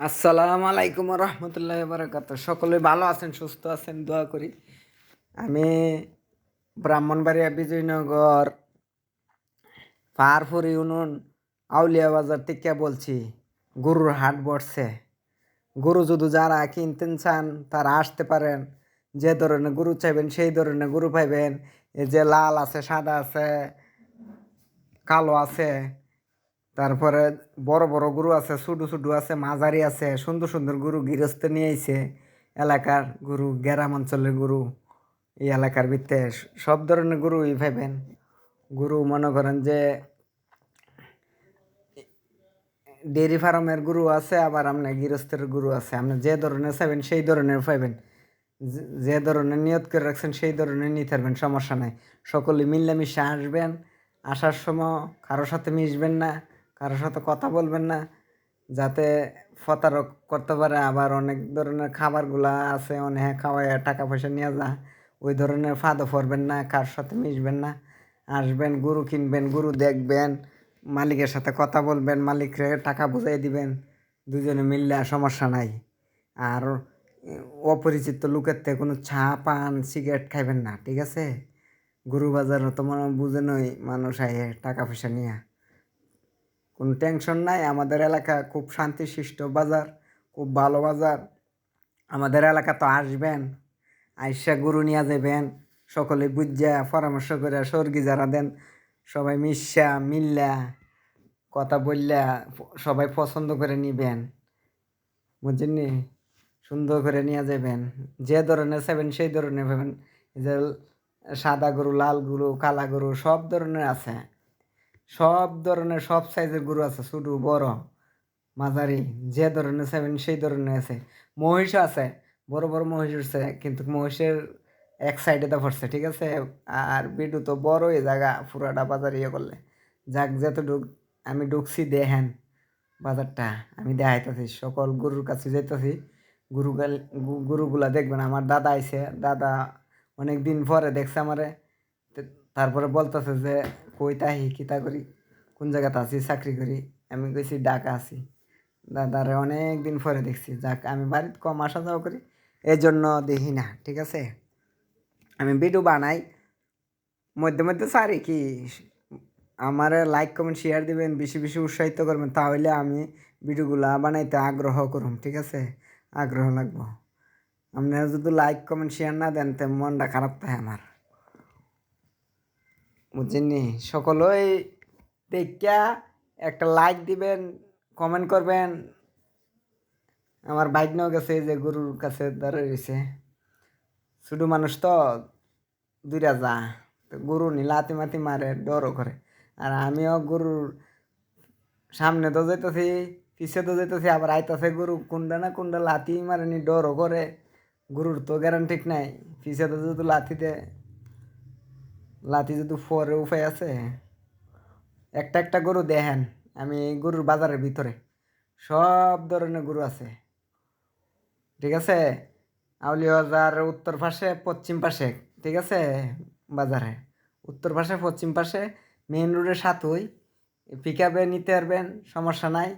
আসসালামু আলাইকুম রহমতুল্লাহ বারাকাত সকলে ভালো আছেন, সুস্থ আছেন, দোয়া করি। আমি ব্রাহ্মণবাড়িয়া বিজয়নগর পাহাড়পুর ইউনিয়ন আউলিয়া বাজার থেকে বলছি, গরুর হাট বসছে। গরু যদি যারা কিনতেন চান, তারা আসতে পারেন। যে ধরনের গরু চাইবেন, সেই ধরনের গরু পাইবেন। এই যে লাল আছে, সাদা আছে, কালো আছে তারপরে বড় বড় গরু আছে, ছোটো ছোটো আছে, মাঝারি আছে, সুন্দর সুন্দর গরু গৃহস্থ নিয়ে আইছে। এলাকার গরু, গ্রাম অঞ্চলের গরু, এই এলাকার ভিত্তে সব ধরনের গরুই পাইবেন গরু মনে করেন যে ডেয়ারি ফার্মের গরু আছে, আবার আপনার গৃহস্থের গরু আছে। আপনি যে ধরনের চাইবেন সেই ধরনের পাইবেন। যে- যে ধরনের নিয়ত করে রাখছেন সেই ধরনের নিতে পারবেন সমস্যা নাই। সকলে মিলেমিশে আসবেন, আসার সময় কারোর সাথে মিশবেন না। কারোর সাথে কথা বলবেন না, যাতে প্রতারক করতে পারে। আবার অনেক ধরনের খাবারগুলা আছে, অনেক খাওয়াই টাকা পয়সা নিয়ে যা, ওই ধরনের ফাঁদও পড়বেন না কার সাথে মিশবেন না। আসবেন, গরু কিনবেন, গরু দেখবেন, মালিকের সাথে কথা বলবেন মালিকরে টাকা বুঝাই দিবেন, দুজনে মিললে সমস্যা নাই। আর অপরিচিত লোকের থেকে কোনো চা, পান, সিগারেট খাইবেন না, ঠিক আছে? গরু বাজার তো হয় বুঝেনই মানুষ আয়ে টাকা পয়সা নিয়ে। কোনো টেনশন নাই। আমাদের এলাকা খুব শান্তিশিষ্ট বাজার, খুব ভালো বাজার। আমাদের এলাকা তো আসবেন, আইসা গরু নিয়ে যাবেন, সকলে বুঝা পরামর্শ করে সর্গি যারা দেন, সবাই মিশা, মিল্লা, কথা বললা সবাই পছন্দ করে নিবেন। বুঝছেন নি সুন্দর করে নিয়ে যাবেন। যে ধরনের চাইবেন সেই ধরনের এই যে সাদা গরু, লাল গরু, কালা গরু, সব ধরনের আছে। সব ধরনের, সব সাইজের গরু আছে, ছোটো, বড়, মাঝারি, যে ধরনের চাইবেন সেই ধরনের আছে। মহিষ আছে, বড় বড় মহিষ উঠছে, কিন্তু মহিষের এক সাইডে তো পড়ছে ঠিক আছে? আর বিডু তো বড়ই জায়গা, পুরাটা বাজার ইয়ে করলে। যাক, যতটুক আমি ঢুকছি, দেখেন বাজারটা, আমি দেখাইতেছি, সকল গরুর কাছে যেতেছি গরু গরুগুলা দেখবেন, আমার দাদা আইছে, দাদা অনেক দিন পরে দেখছে আমারে তারপরে বলতেছে যে কই তাহি কিতা করি, কোন জায়গাতে আছি, চাকরি করি, আমি কইছি ঢাকা আছি। দাদারে অনেক দিন পরে দেখছি, যাক আমি বাড়িতে কম আসা যাওয়া করি এই জন্য দেখি না, ঠিক আছে? আমি ভিডিও বানাই, মধ্যে মধ্যে সারি কি, আমার লাইক কমেন্ট শেয়ার দিবেন, বেশি বেশি উৎসাহিত করবেন, তাহলে আমি ভিডিওগুলা বানাইতে আগ্রহ করুম, ঠিক আছে? আগ্রহ লাগবো। আপনারা যদি লাইক কমেন্ট শেয়ার না দেন, তো মনটা খারাপ থাকে আমার। বুঝছেননি সকলেই দেখা একটা লাইক দিবেন কমেন্ট করবেন। আমার বাইক নিয়েও গেছে যে গরুর কাছে দাঁড়িয়ে রয়েছে। ছোটো মানুষ তো দুইটা যা তো গরু নি লাতি মাতি মারে, ডরও করে। আর আমিও গরুর সামনে তো যেতেছি পিছে তো যেতেছি আবার আইতাছে গরু কোনটা না কোনটা লাতি মারেনি, ডরও করে। গরুর তো গ্যারান্টি নাই, পিছে তো যদি লাথিতে লাথি যদি ফোরে উপায় আছে, একটা একটা গরু দেখেন, আমি গরুর বাজারের ভিতরে, সব ধরনের গরু আছে। ঠিক আছে? আউলিয়া বাজার উত্তর পাশে, পশ্চিম পাশে, ঠিক আছে? বাজারে। উত্তর পাশে, পশ্চিম পাশে মেইন রোডের সাথেই পিক আপে নিতে পারবেন, সমস্যা নাই।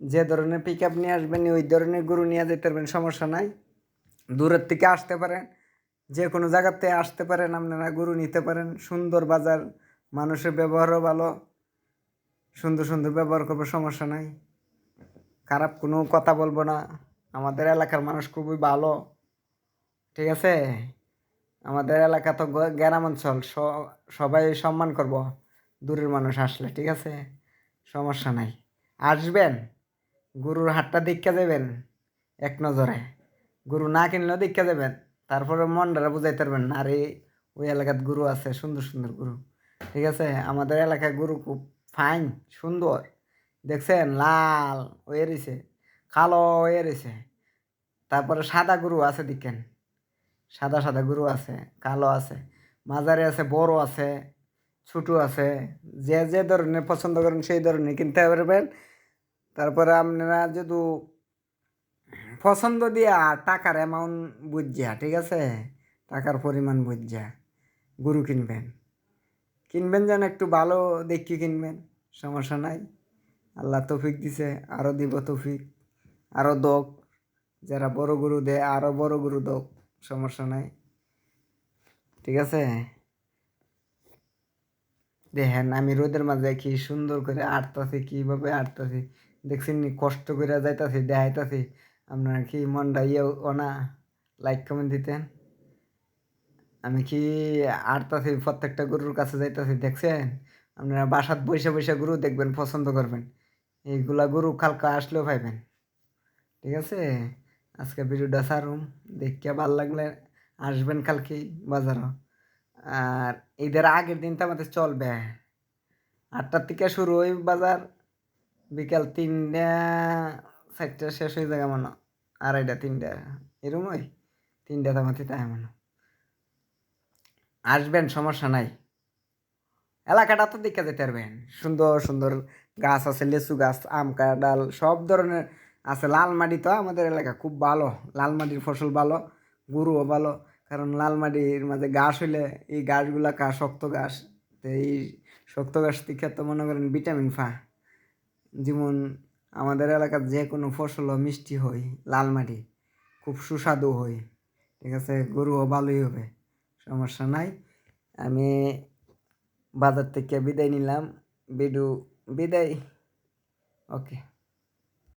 যে ধরনের পিক আপ নিয়ে আসবেন, ওই ধরনের গরু নিয়ে যেতে পারবেন, সমস্যা নাই। দূরের থেকে আসতে পারেন যে কোনো জায়গাতে আসতে পারেন, আপনারা গরু নিতে পারেন। সুন্দর বাজার, মানুষের ব্যবহারও ভালো। সুন্দর সুন্দর ব্যবহার করব, সমস্যা নাই। খারাপ কোনো কথা বলব না। আমাদের এলাকার মানুষ খুবই ভালো। ঠিক আছে? আমাদের এলাকা তো গ্রাম অঞ্চল সবাই সম্মান করব। দূরের মানুষ আসলে, ঠিক আছে? সমস্যা নাই। আসবেন, গরুর হাটটা দেখতে দেবেন এক নজরে। গরু না কিনলেও দেখতে যাবেন। তারপরে মনটা বুঝাইতে পারবেন না, আরে ওই এলাকার গুরু আছে, সুন্দর সুন্দর গুরু। ঠিক আছে? আমাদের এলাকায় গরু খুব ফাইন, সুন্দর। দেখছেন? লাল হয়ে রয়েছে কালো হয়ে রয়েছে তারপরে সাদা গরু আছে, দেখেন। সাদা সাদা গরু আছে, কালো আছে। মাঝারি আছে, বড় আছে, ছোটো আছে। যে যে ধরনের পছন্দ করেন, সেই ধরনের কিনতে পারবেন। তারপরে আপনারা যদি পছন্দ দিয়া টাকার অ্যামাউন্ট বুঝিয়া, ঠিক আছে? টাকার পরিমাণ বুঝিয়া গরু কিনবেন। কিনবেন যেন একটু ভালো দেখি কিনবেন, সমস্যা নাই। আল্লাহ তৌফিক দিছে আরও দিব তৌফিক আরও দোক। যারা বড় গরু দেয় আরও বড় গরু দোক, সমস্যা নাই। ঠিক আছে? দেখেন, আমি রোদের মাঝে কি সুন্দর করে আটতাছি কীভাবে আটতাছি নি, কষ্ট করে যাইতাছি, দেখাইতাছি। আপনার কি মনটা ইয়ে না লাইক কমেন্ট দিতেন? আমি কি আটতাছি প্রত্যেকটা গরুর কাছে যাইতাছি, দেখছেন? আপনারা বাসাত বসে বসে গরু দেখবেন, পছন্দ করবেন। এইগুলা গরু কালকে আসলেও পাইবেন। ঠিক আছে? আজকে ভিডিওটা সারুম। দেখিয়া ভালো লাগলে আসবেন কালকে বাজারও। আর ঈদের আগের দিন তো আমাদের চলবে। আটটার থেকে শুরু হয় বাজার। বিকাল তিনটা, চারটা শেষ হয়ে যাবে মনে। আড়াইটা, তিনটা। এরকম হয় তিনটা তামাতে তাই মনে আসবেন, সমস্যা নাই। এলাকাটা তো দেখে যেতে পারবেন। সুন্দর সুন্দর গাছ আছে, লেচু গাছ, আম, কাঁঠাল সব ধরনের আছে। লাল মাটি তো আমাদের এলাকা খুব ভালো। লাল মাটির ফসল ভালো, গরুও ভালো। কারণ লাল মাটির মাঝে ঘাস হইলে এই গাছগুলা কা শক্ত ঘাস। এই শক্ত ঘাস থেকে তো মনে করেন ভিটামিন ফা। যেমন আমাদের এলাকার যে কোনো ফসলও মিষ্টি হয়, লাল মাটি, খুব সুস্বাদু হয়। ঠিক আছে, গরুও ভালোই হবে, সমস্যা নাই। আমি বাজার থেকে বিদায় নিলাম। বিডু, বিদায়। ওকে।